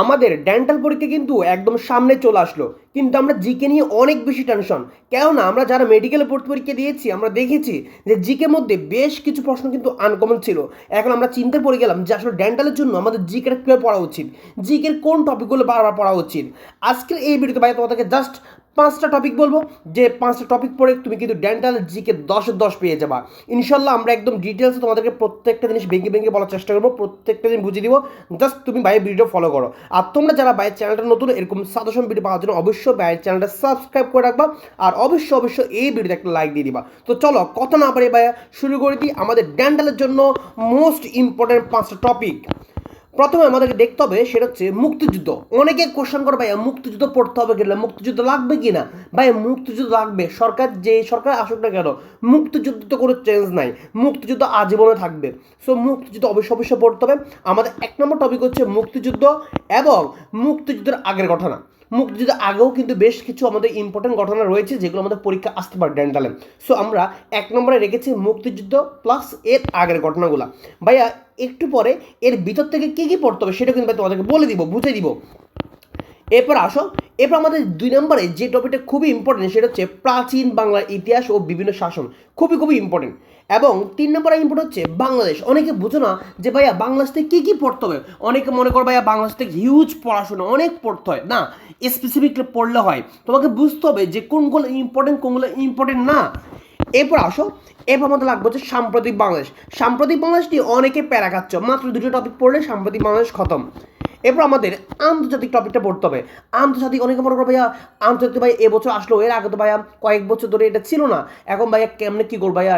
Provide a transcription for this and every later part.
আমাদের ডেন্টাল পরীক্ষা কিন্তু একদম সামনে চলে আসলো। কিন্তু আমরা জিকে নিয়ে অনেক বেশি টেনশন কেননা আমরা যারা মেডিকেল পরীক্ষা দিয়েছি, আমরা দেখেছি যে জিকে মধ্যে বেশ কিছু প্রশ্ন কিন্তু আনকমন ছিল। এখন আমরা চিন্তা পড়ে গেলাম যে আসলে ডেন্টালের জন্য আমাদের জিকেটা কীভাবে পড়া উচিত? জিকের কোন টপিকগুলো বারবার পড়া উচিত? আজকের এই ভিডিওতে ভাই তোমাদেরকে জাস্ট পাঁচটা টপিক বলব। যে পাঁচটা টপিক পড়ে তুমি কিন্তু ডেন্টাল জিকে দশে দশ পেয়ে যাবা। ইনশাল্লাহ আমরা একদম ডিটেলসে তোমাদেরকে প্রত্যেকটা জিনিস ভেঙে ভেঙে বলার চেষ্টা করব, প্রত্যেকটা জিনিস বুঝিয়ে দিব। জাস্ট তুমি ভাইয়ের ভিডিও ফলো করো। আর তোমরা যারা ভাইয়ের চ্যানেলটা নতুন, এরকম সাজেশন ভিডিও পাওয়ার জন্য অবশ্যই ভাইয়ের চ্যানেলটা সাবস্ক্রাইব করে রাখবা। আর অবশ্যই অবশ্যই এই ভিডিওতে একটা লাইক দিয়ে দিবা। তো চলো, কথা না পারে ভাইয়া, শুরু করে দিই আমাদের ডেন্টালের জন্য মোস্ট ইম্পর্টেন্ট পাঁচটা টপিক প্রথমে আমাদেরকে দেখতে হবে, সেটা হচ্ছে মুক্তিযুদ্ধ। অনেকে কোশ্চেন করে, ভাইয়া, মুক্তিযুদ্ধ পড়তে হবে কিনা? মুক্তিযুদ্ধ লাগবে কি না ভাই মুক্তিযুদ্ধ লাগবে। সরকার, যে সরকার আসুক না কেন, মুক্তিযুদ্ধ তো কোনো চেঞ্জ নাই। মুক্তিযুদ্ধ আজীবনে থাকবে। সো মুক্তিযুদ্ধ অবশ্য অবশ্যই পড়তে হবে। আমাদের এক নম্বর টপিক হচ্ছে মুক্তিযুদ্ধ এবং মুক্তিযুদ্ধের আগের ঘটনা। মুক্তিযুদ্ধের আগেও কিন্তু বেশ কিছু আমাদের ইম্পর্টেন্ট ঘটনা রয়েছে, যেগুলো আমাদের পরীক্ষা আসতে পারে ডেন্টালে সো আমরা এক নম্বরে রেখেছি মুক্তিযুদ্ধ প্লাস এর আগের ঘটনাগুলো। ভাইয়া, একটু পরে এর ভিতর থেকে কী কী পড়তে হবে সেটা কিন্তু তোমাদেরকে বলে দিব বুঝে দিব। এরপর আসো, এরপর আমাদের দুই নম্বরে যে টপিকটা খুবই ইম্পর্টেন্ট সেটা হচ্ছে প্রাচীন বাংলার ইতিহাস ও বিভিন্ন শাসন। খুবই খুবই ইম্পর্টেন্ট এবং তিন নম্বরে ইম্পর্টেন্ট হচ্ছে বাংলাদেশ। অনেকে বুঝো না যে ভাইয়া বাংলাদেশ থেকে কী কী পড়তে হবে? অনেকে মনে করো ভাইয়া বাংলাদেশ থেকে হিউজ পড়াশোনা, অনেক পড়তে হয়। না স্পেসিফিকলি পড়লে হয়। তোমাকে বুঝতে হবে যে কোনগুলো ইম্পর্টেন্ট কোনগুলো ইম্পর্টেন্ট না। এরপর আসো, এরপর আমাদের লাগবে হচ্ছে সাম্প্রতিক বাংলাদেশ। সাম্প্রতিক বাংলাদেশটি অনেকে প্যারা খাচ্ছ। মাত্র দুটো টপিক পড়লে সাম্প্রতিক বাংলাদেশ খতম। এরপর আমাদের আন্তর্জাতিক টপিকটা পড়তে হবে। আন্তর্জাতিক অনেকে মনে করো ভাইয়া, আন্তর্জাতিক ভাই এবছর আসলো। এর আগে তো ভাইয়া কয়েক বছর ধরে এটা ছিল না। এখন ভাইয়া কেমনে কী করব ভাইয়া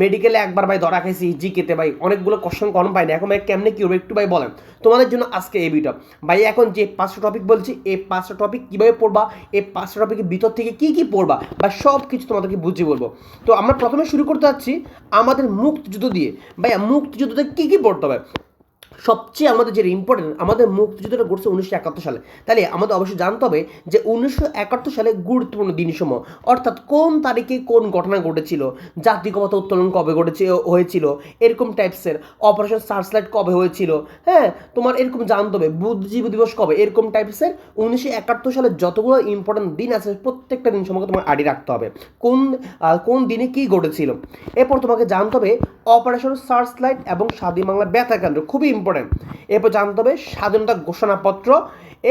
মেডিকেলে একবার ভাই ধরা খাইছি জিকেতে ভাই। অনেকগুলো কোশ্চেন কম পাই না। এখন ভাই কেমনে কী করব একটু ভাই বলেন। তোমাদের জন্য আজকে এই ভিডিও ভাই এখন যে পাঁচটা টপিক বলছি, এই পাঁচটা টপিক কীভাবে পড়বা? এই পাঁচটা টপিকের ভিতর থেকে কী কী পড়বা? বা সব কিছু তোমাদেরকে বুঝিয়ে বলব। তো আমরা প্রথমে শুরু করতে যাচ্ছি আমাদের মুক্তিযুদ্ধ দিয়ে। ভাইয়া মুক্তিযুদ্ধতে কী কী পড়তে হবে? সবচেয়ে আমাদের যেটা ইম্পর্টেন্ট আমাদের মুক্তিযুদ্ধটা ঘটছে উনিশশো একাত্তর সালে। তাহলে আমাদের অবশ্যই জানতে হবে যে উনিশশো একাত্তর সালে গুরুত্বপূর্ণ দিনসমূহ, অর্থাৎ কোন তারিখে কোন ঘটনা ঘটেছিল, জাতিগত উত্তোলন কবে ঘটেছে, হয়েছিল, এরকম টাইপসের অপারেশন সার্চলাইট কবে হয়েছিল হ্যাঁ তোমার এরকম জানতে হবে, বুদ্ধিজীবী দিবস কবে, এরকম টাইপসের উনিশশো একাত্তর সালে যতগুলো ইম্পর্টেন্ট দিন আছে, প্রত্যেকটা দিন সম্পর্কে তোমার আড়ি রাখতে হবে, কোন কোন দিনে কী ঘটেছিল। এরপর তোমাকে জানতে হবে অপারেশন সার্চলাইট এবং স্বাধীন বাংলা ব্যথা কেন্দ্র খুবই ইম্পর্টেন্ট এরপর জানতে হবে স্বাধীনতা ঘোষণাপত্র।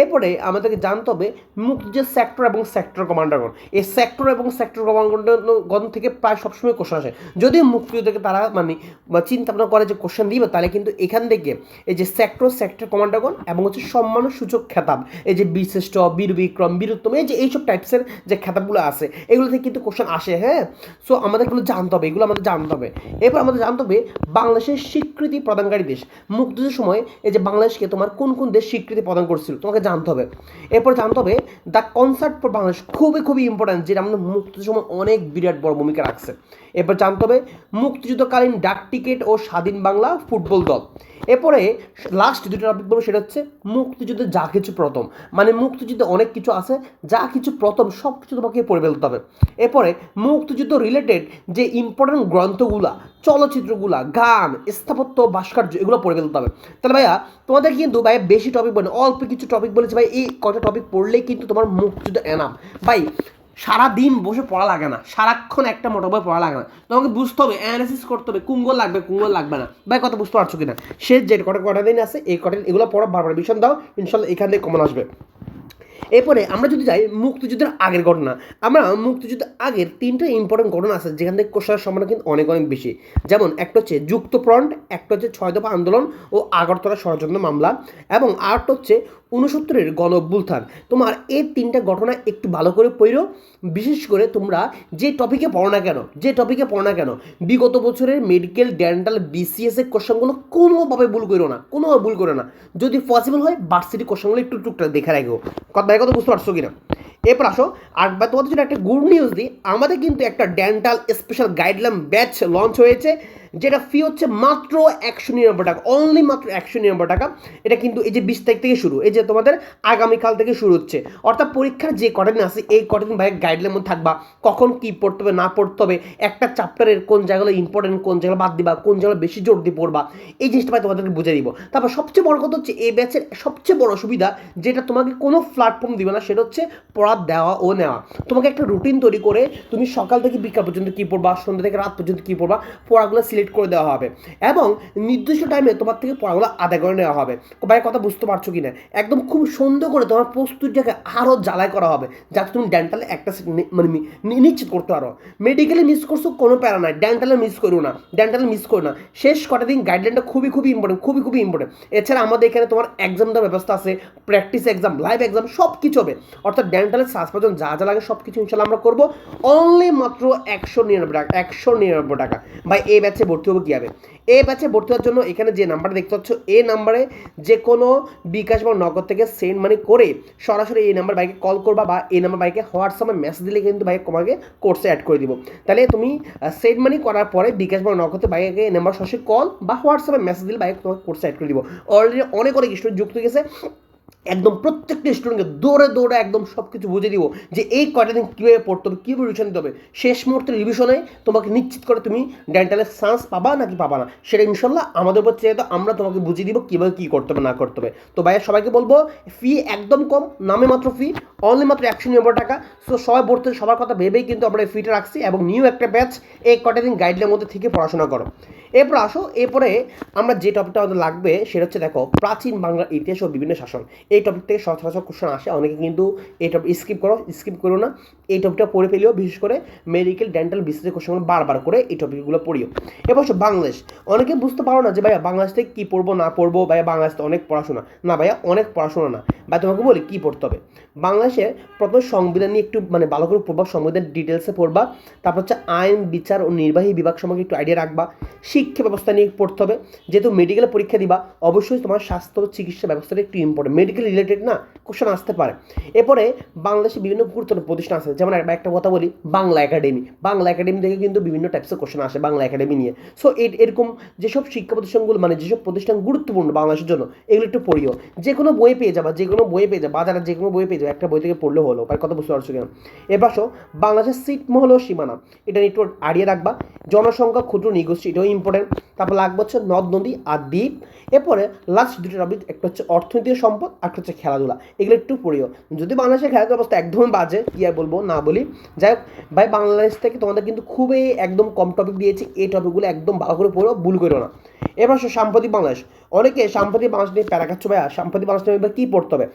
এরপরে আমাদেরকে জানতে হবে মুক্তিযুদ্ধের সেক্টর এবং সেক্টর কমান্ডারগণ এই সেক্টর এবং সেক্টর কমান্ডারগণ থেকে প্রায় সবসময় কোশ্চেন আসে। যদিও মুক্তিযুদ্ধকে তারা মানে চিন্তা ভাবনা করে যে কোশ্চেন দিবে, তাহলে কিন্তু এখান থেকে এই যে সেক্টর সেক্টর কমান্ডারগণ এবং হচ্ছে সম্মান সূচক খেতাব, এই যে বিশিষ্ট বীর বিক্রম বীরুত্তম, এই যে এইসব টাইপসের যে খেতাবগুলো আছে, এগুলো থেকে কিন্তু কোশ্চেন আসে হ্যাঁ? সো আমাদের এগুলো জানতে হবে, এগুলো আমাদের জানতে হবে। এরপর আমাদের জানতে হবে বাংলাদেশের স্বীকৃতি প্রদানকারী দেশ। মুক্তিযুদ্ধের সময় এই যে বাংলাদেশকে তোমার কোন কোন দেশ স্বীকৃতি প্রদান করছিল, তোমাকে জানতে হবে। এরপর জানতে হবে দ্য কনসার্ট ফর বাংলাদেশ খুবই খুবই ইম্পর্ট্যান্ট যেটা আমাদের মুক্তিযুদ্ধের সময় অনেক বিরাট বড় ভূমিকা রাখছে। এরপর জানতে হবে, মুক্তিযুদ্ধকালীন ডাক টিকিট ও স্বাধীন বাংলা ফুটবল দল। এরপরে লাস্ট দুটো টপিক বলব, সেটা হচ্ছে মুক্তিযুদ্ধে যা কিছু প্রথম। মানে মুক্তিযুদ্ধে অনেক কিছু আছে, যা কিছু প্রথম সব কিছু তোমাকে পড়ে ফেলতে হবে। এরপরে মুক্তিযুদ্ধ রিলেটেড যে ইম্পর্টেন্ট গ্রন্থগুলা চলচ্চিত্রগুলা, গান, স্থাপত্য, ভাস্কর্য, এগুলো পড়ে ফেলতে হবে। তাহলে ভাইয়া, তোমাদের কিন্তু ভাই বেশি টপিক বলে অল্প কিছু টপিক বলেছে ভাই, এই কটা টপিক পড়লেই কিন্তু তোমার মুখ মুক্তিযুদ্ধ এনাম ভাই, সারাদিন বসে পড়া লাগে না, সারাক্ষণ একটা মোটা বই পড়া লাগে না। তোমাকে বুঝতে হবে অ্যানালিসিস করতে হবে কুঙ্গল লাগবে কুঙ্গল লাগবে না। ভাই, কথা বুঝতে পারছ কিনা? সে যে কটা কটা দিন আছে, এই কটা এগুলো পড়া বারবার। ভীষণ দাও, ইনশাল্লাহ এখান থেকে কমন আসবে। এরপরে আমরা যদি যাই মুক্তিযুদ্ধের আগের ঘটনা, আমরা মুক্তিযুদ্ধের আগের তিনটা ইম্পর্টেন্ট ঘটনা আছে যেখান থেকে কোষার সম্ভাবনা কিন্তু অনেক অনেক বেশি। যেমন একটা হচ্ছে যুক্ত ফ্রন্ট একটা হচ্ছে ছয় দফা আন্দোলন ও আগরতলা ষড়যন্ত্র মামলা এবং আরেকটা হচ্ছে উনসত্তরের গণ অভ্যুত্থান তোমার এই তিনটা ঘটনা একটু ভালো করে পড়ো। বিশেষ করে তোমরা যে টপিকে পড়ো না কেন, যে টপিকে পড়ো না কেন, বিগত বছরের মেডিকেল ডেন্টাল বিসিএস এর কোশ্চেনগুলো কোনোভাবে ভুল করো না, কোনোভাবে ভুল করো না। যদি পসিবল হয় ভার্সিটি কোশ্চেনগুলো একটু টুকটাক দেখে রাখো। কথা কথা বুঝতে পারছ কিনা? এরপর আসো, আর তোমাদের জন্য একটা গুড নিউজ দিই। আমাদের কিন্তু একটা dental special guideline batch launch হয়েছে। যেটা ফি হচ্ছে মাত্র একশো নিরানব্বই টাকা অনলি মাত্র একশো নিরানব্বই টাকা। এটা কিন্তু এই যে বিশ তারিখ থেকে শুরু, এই যে তোমাদের আগামীকাল থেকে শুরু হচ্ছে। অর্থাৎ পরীক্ষার যে কটা দিন আছে, এই কটা দিন বাইরে গাইডলাইন মধ্যে থাকবা, কখন কি পড়তে হবে, না পড়তে হবে, একটা চ্যাপ্টারের কোন জায়গাগুলো ইম্পর্টেন্ট কোন জায়গাগুলো বাদ দিবা, কোন জায়গাগুলো বেশি জোর দিয়ে পড়বা, এই জিনিসটা ভাই তোমাদেরকে বুঝে দিব। তারপর সবচেয়ে বড় কথা হচ্ছে, এই ব্যাচের সবচেয়ে বড় সুবিধা যেটা তোমাকে কোনো প্ল্যাটফর্ম দিবে না, সেটা হচ্ছে পড়া, দেওয়া ও নেওয়া। তোমাকে একটা রুটিন তৈরি করে তুমি সকাল থেকে বিকাল পর্যন্ত কী পড়বা, সন্ধ্যা থেকে রাত পর্যন্ত কী পড়বা, পড়াগুলো সিলেক্ট করে দেওয়া হবে। এবং নির্দিষ্ট টাইমে তোমার থেকে পড়াগুলো আদায় করে নেওয়া হবে। ভাই, কথা বুঝতে পারছ কি না একদম খুব সুন্দর করে তোমার প্রস্তুতিটাকে আরও জ্বালাই করা হবে, যাতে তুমি ডেন্টালে একটা মানে নিশ্চিত করতে পারো। মেডিকেলে মিস করছ কোনো প্যারা নাই। ডেন্টালে মিস করো না। ডেন্টালে মিস করো না। শেষ কটা দিন গাইডলাইনটা খুবই খুবই ইম্পর্টেন্ট খুবই খুবই ইম্পর্টেন্ট এছাড়া আমাদের এখানে তোমার এক্সাম দেওয়ার ব্যবস্থা আছে প্র্যাকটিস এক্সাম লাইভ এক্সাম সব কিছু হবে। অর্থাৎ ডেন্টালের সাজ পর্যন্ত যা যা লাগে সব কিছু ইনশাল্লাহ আমরা করব। অনলি মাত্র একশো নিরানব্বই টাকা, একশো নিরানব্বই টাকা। ভাই, এই ব্যাচে ভর্তি হব কীভাবে? এই ব্যাচে ভর্তি হওয়ার জন্য এখানে যে নাম্বারটা দেখতে পাচ্ছ এ নাম্বারে যে কোনো বিকাশ বা নগদ থেকে সেন্ড মানি করে সরাসরি এই নাম্বার বাইকে কল করবা বা এই নাম্বার বাইকে হোয়াটসঅ্যাপে মেসেজ দিলে কিন্তু বাইক তোমাকে কোর্সে অ্যাড করে দিব। তাহলে তুমি সেন্ড মানি করার পরে বিকাশ বা নগদে বাইকে এই নাম্বার সরাসরি কল বা হোয়াটসঅ্যাপে মেসেজ দিলে বাইক তোমাকে কোর্সে অ্যাড করে দিব। অলরেডি অনেক অনেক স্টুডেন্ট যুক্ত গেছে। একদম প্রত্যেকটা স্টুডেন্টকে দৌড়ে দৌড়ে একদম সব কিছু বুঝে দিব যে এই কয়টা দিন কীভাবে পড়তে হবে, কীভাবে রিভিশন দিতে হবে। শেষ মুহূর্তে রিভিশনে তোমাকে নিশ্চিত করে তুমি ডেন্টালের চান্স পাবা নাকি পাবা না, সেটা ইনশাল্লাহ আমাদের উপর চেয়ে তো আমরা তোমাকে বুঝিয়ে দিব কীভাবে কী করতে হবে, না করতে হবে। তো ভাইয়া সবাইকে বলব ফি একদম কম, নামে মাত্র ফি অনলি মাত্র একশো নিরানব্বই টাকা। সো সবাই পড়তে সবার কথা ভেবেই কিন্তু আমরা এই ফিটা রাখছি এবং নিউ একটা ব্যাচ এই কটা দিন গাইডলাইনের মধ্যে থেকে পড়াশোনা করো। এরপর আসো, এরপরে আমরা যে টপিকটা আমাদের লাগবে সেটা হচ্ছে দেখো, প্রাচীন বাংলার ইতিহাস ও বিভিন্ন শাসন। এই টপিক থেকে সচরাচর কোশ্চেন আসে, অনেকে কিন্তু এই টপিক স্কিপ করো স্কিপ করো না। এই টপিকটা পড়ে ফেলিও, বিশেষ করে মেডিকেল ডেন্টাল বিসিসের কোশ্চেনগুলো বারবার করে এই টপিকগুলো পড়িও। এবার বাংলাদেশ। অনেকে বুঝতে পারো না যে ভাইয়া বাংলাদেশ থেকে কী পড়ব, না পড়ব, ভাইয়া বাংলাদেশ অনেক পড়াশোনা। না ভাইয়া, অনেক পড়াশোনা না। বা তোমাকে বলি, কী পড়তে হবে? বাংলাদেশে প্রথম সংবিধান নিয়ে একটু মানে ভালো করে পড়বা, সংবিধান ডিটেলসে পড়বা। তারপর হচ্ছে আইন, বিচার ও নির্বাহী বিভাগ সম্পর্কে একটু আইডিয়া রাখবা। শিক্ষা ব্যবস্থা নিয়ে পড়তে হবে। যেহেতু মেডিকেল পরীক্ষা দিবা, অবশ্যই তোমার স্বাস্থ্য চিকিৎসা ব্যবস্থাটা একটু ইম্পর্টেন্ট মেডিকেল রিলেটেড না কোশ্চেন আসতে পারে। এরপরে বাংলাদেশে বিভিন্ন গুরুত্বপূর্ণ প্রতিষ্ঠান আছে। যেমন একটা কথা বলি, বাংলা একাডেমি। বাংলা একাডেমি থেকে কিন্তু বিভিন্ন টাইপসের কোশ্চেন আসে বাংলা একাডেমি নিয়ে। সো এরকম যেসব শিক্ষা প্রতিষ্ঠানগুলো মানে যেসব প্রতিষ্ঠান গুরুত্বপূর্ণ বাংলাদেশের জন্য, এগুলো একটু পড়িও। যে কোনো বই পেয়ে যাবা, যে কোনো বই পেয়ে যাবা, বাজারে যে কোনো বই পেয়ে যাবে, একটা বই থেকে পড়লে হলো। আর কথা বুঝতে পারছ কেন? এবার বাংলাদেশের সিট মহল সীমানা। এটা একটু আড়িয়ে রাখবা। জনসংখ্যা ক্ষুদ্র নিগোষ্ঠী, এটাও ইম্পর্টেন্ট তারপর লাগবে হচ্ছে নদ, নদী আর দ্বীপ। এরপরে লাস্ট দুটো টপিক একটা হচ্ছে অর্থনৈতিক সম্পদ আর হচ্ছে খেলাধুলা। এগুলো একটু পড়িও। যদি বাংলাদেশের খেলাধুলা অবস্থা একদমই বাজে, কি আর বলব, না বলি। যাই হোক, ভাই, বাংলাদেশ থেকে তোমাদের কিন্তু খুবই একদম কম টপিক দিয়েছি। এই টপিকগুলো একদম ভালো করে পড়ো ভুল করো না। এবার সাম্প্রতিক বাংলাদেশ। অনেকে সাম্প্রতিক বাংলাদেশ নিয়ে প্যারা খাচ্ছ, ভাইয়া। সাম্প্রতিক বাংলাদেশ নিয়ে এবার কী পড়তে হবে?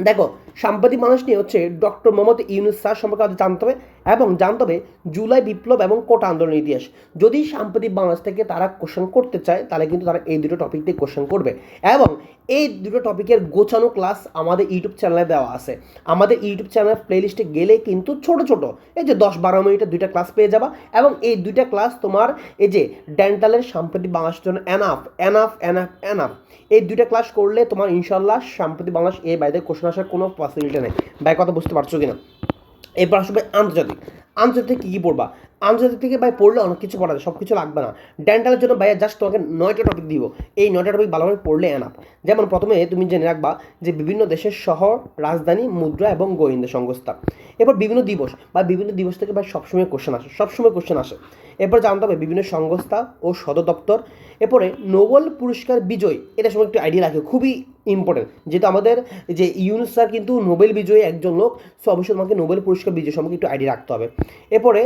দেখো, সাম্প্রতিক মানুষ নিয়ে হচ্ছে ডক্টর মোহাম্মদ ইউনুস স্যার সম্পর্কে জানতে হবে। এবং জানতে হবে জুলাই বিপ্লব এবং কোটা আন্দোলনের ইতিহাস। যদি সাম্প্রতিক বাংলাদেশ থেকে তারা কোশ্চেন করতে চায়, তাহলে কিন্তু তারা এই দুটো টপিক দিয়ে কোশ্চেন করবে। এবং এই দুটো টপিকের গোছানো ক্লাস আমাদের ইউটিউব চ্যানেলে দেওয়া আছে। আমাদের ইউটিউব চ্যানেলের প্লেলিস্টে গেলে কিন্তু ছোট ছোট, এই যে দশ বারো মিনিটের দুইটা ক্লাস পেয়ে যাবা। এবং এই দুইটা ক্লাস তোমার, এই যে ডেন্টালের সাম্প্রতিক বাংলাদেশের জন্য এনাফ এনাফ এনাফ এনাফ এই দুইটা ক্লাস করলে তোমার ইনশাল্লাহ সাম্প্রতিক বাংলাদেশ এই বাইরে কোশ্চেন আসার কোনো পসিবিলিটি নেই। ভাই, কথা বুঝতে পারছ কিনা? এরপর আসবে আন্তর্জাতিক। আন্তর্জাতিক কী কী পড়বা? আন্তর্জাতিক থেকে ভাই পড়লে অনেক কিছু পড়া যায় সব কিছু লাগবে না। ডেন্টালের জন্য ভাইয়া জাস্ট তোমাকে নয়টা টপিক দিব। এই নয়টা টপিক ভালোভাবে পড়লে এনাফ যেমন প্রথমে তুমি জেনে রাখবা যে বিভিন্ন দেশের শহর, রাজধানী, মুদ্রা এবং গোয়েন্দা সংস্থা। এরপর বিভিন্ন দিবস। বা বিভিন্ন দিবস থেকে ভাই সবসময় কোশ্চেন আসে, সবসময় কোশ্চেন আসে। এরপর জানতে হবে বিভিন্ন সংস্থা ও সদর দপ্তর। এরপরে নোবেল পুরস্কার বিজয়, এটা সময় একটু আইডিয়া রাখে। খুবই ইম্পর্টেন্ট যেহেতু আমাদের যে ইউনুস স্যার কিন্তু নোবেল বিজয়ী একজন লোক সো অবশ্যই তোমাকে নোবেল পুরস্কার বিজয় সম্পর্কে একটু আইডিয়া রাখতে হবে। এরপরে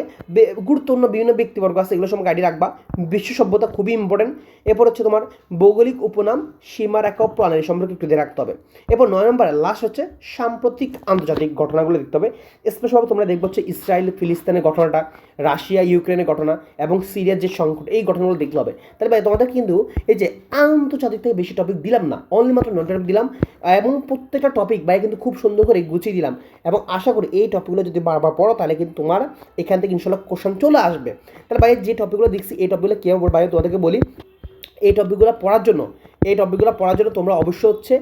গুরুত্বপূর্ণ বিভিন্ন ব্যক্তিবর্গ আছে, এগুলো সম্পর্কে আইডিয়া রাখবা। বিশ্ব সভ্যতা খুবই ইম্পর্টেন্ট এরপর হচ্ছে তোমার ভৌগোলিক উপনাম সীমারেখা ও প্রণালী সম্পর্কে একটু রাখতে হবে। এরপর নয় নম্বরে লাস্ট হচ্ছে সাম্প্রতিক আন্তর্জাতিক ঘটনাগুলো দেখতে হবে। স্পেশালভাবে তোমরা দেখবে হচ্ছে ইসরায়েল, ফিলিস্তিনের ঘটনাটা, রাশিয়া ইউক্রেনের ঘটনা এবং সিরিয়ার যে সংকট, এই ঘটনাগুলো দেখতে হবে। তাহলে ভাই, তোমাদের কিন্তু এই যে আন্তর্জাতিক থেকে বেশি টপিক দিলাম না অনলি মাত্র টপিক দিলাম, এবং প্রত্যেকটা টপিক ভাই কিন্তু খুব সুন্দর করে গুছিয়ে দিলাম। এবং আশা করি এই টপিকগুলো যদি বারবার পড়ো, তাহলে কিন্তু তোমার এখান থেকে ইনশাল্লাহ কোশ্চেন চলে আসবে। তাহলে বাইরে যে টপিকগুলো দেখছি, এই টপিকগুলো কেউ বাইরে তোমাদেরকে বলি, এই টপিকগুলো পড়ার জন্য, এই টপিকগুলো পড়ার জন্য তোমরা অবশ্যই হচ্ছে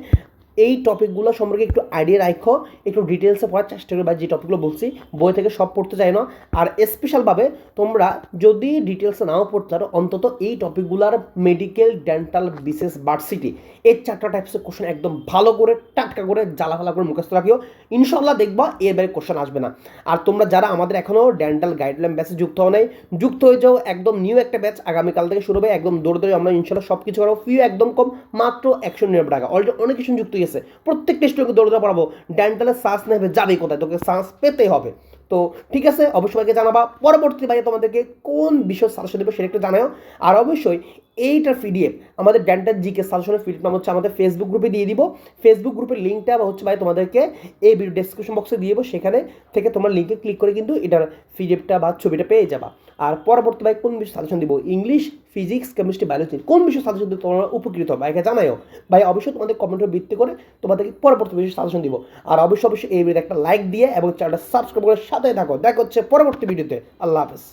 এই টপিকগুলো সম্পর্কে একটু আইডিয়া রাখো একটু ডিটেলসে পড়ার চেষ্টা করবে যে টপিকগুলো বলছি, বই থেকে সব পড়তে চাই না আর স্পেশালভাবে তোমরা যদি ডিটেলসে নাও পড়তে পারো, অন্তত এই টপিকগুলোর মেডিকেল ডেন্টাল বিশেষ ভার্সিটি এই চারটা টাইপসের কোশ্চেন একদম ভালো করে, টাটকা করে জ্বালা ফালা করে মুখস্থ রাখিও। ইনশাল্লাহ দেখবা এর বাইরে কোশ্চেন আসবে না। আর তোমরা যারা আমাদের এখনও ডেন্টাল গাইডলাইন ব্যাচে যুক্ত হও নাই, যুক্ত হয়ে যাও, একদম নিউ একটা ব্যাচ আগামীকাল থেকে শুরু হবে, একদম দৌড়ে দৌড়ে আমরা ইনশাল্লাহ সব কিছু করাবো। ফিও একদম কম, মাত্র একশো নিরানব্বই টাকা। অলরেডি অনেক কিছু যুক্ত হয়েছে প্রত্যেকটা স্টুডেন্টকে দৌড়ে দৌড়ে পড়াবো ডেন্টালের শ্বাস নেবে যাবে কোথায়? তোকে শ্বাস পেতে হবে। তো ঠিক আছে, অবশ্যই আমাকে জানাবা। পরবর্তী ভাইয়া তোমাদেরকে কোন বিষয় সাজেশন দেবে সেটা একটু জানাও আর অবশ্যই এইটার পিডিএফ আমাদের ডেন্টাল জিকে সাজেশনের ফিল্ড নাম হচ্ছে আমাদের ফেসবুক গ্রুপে দিয়ে দিব। ফেসবুক গ্রুপের লিঙ্কটা বা হচ্ছে ভাই তোমাদেরকে এই ভিডিও ডেসক্রিপশন বক্সে দিয়ে দেবো। সেখানে থেকে তোমার লিঙ্কে ক্লিক করে কিন্তু এটার পিডিএফটা বা ছবিটা পেয়ে যাবা। আর পরবর্তী ভাই কোন বিষয় সাজেশন দিব? ইংলিশ ফিজিক্স কেমিস্ট্রি বায়োলজি কোন বিষয় সাজেশন দিতে তোমরা উপকৃত হবে? ভাইকে জানাও ভাই অবশ্যই তোমাদের কমেন্টের ভিত্তি করে তোমাদেরকে পরবর্তী বিষয় সাজেশন দিব। আর অবশ্যই অবশ্যই এই ভিডিওতে একটা লাইক দিয়ে এবং চ্যানেলটা সাবস্ক্রাইব করে সাথে থাকো দেখা হচ্ছে পরবর্তী ভিডিওতে। আল্লাহ হাফেজ।